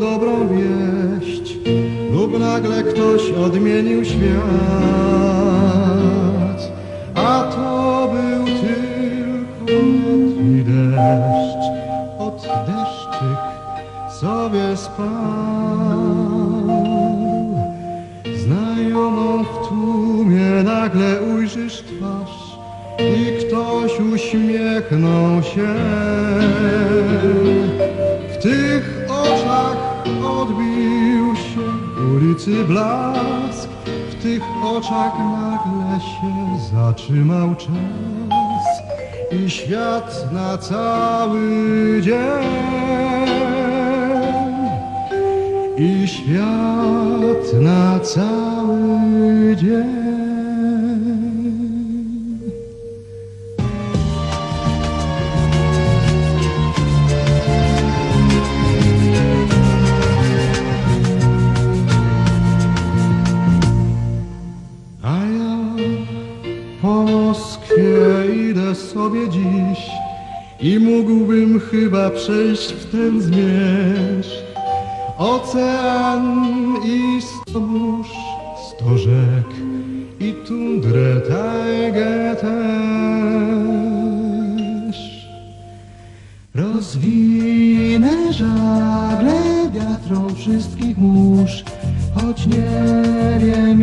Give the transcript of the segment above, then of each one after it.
dobrą wieść lub nagle ktoś odmienił świat. A to był tylko letni deszcz, od deszczyk sobie spał. Znajomą w tłumie nagle ujrzysz twarz i ktoś uśmiechnął się. Odbił się ulicy blask, w tych oczach nagle się zatrzymał czas i świat na cały dzień i świat na cały dzień. Po Moskwie idę sobie dziś i mógłbym chyba przejść w ten zmierzch. Ocean i sto mórz, sto rzek i tundrę tajgę też. Rozwinę żagle wiatrom wszystkich mórz, choć nie wiem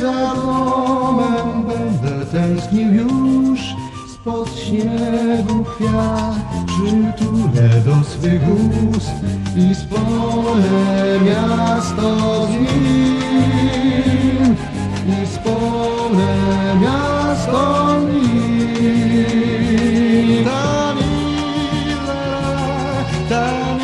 Za domem będę tęsknił już spod śniegu kwiat? Przytulę do swych ust i spolę miasto z nim. I spolę miasto z nim. Tam, tam,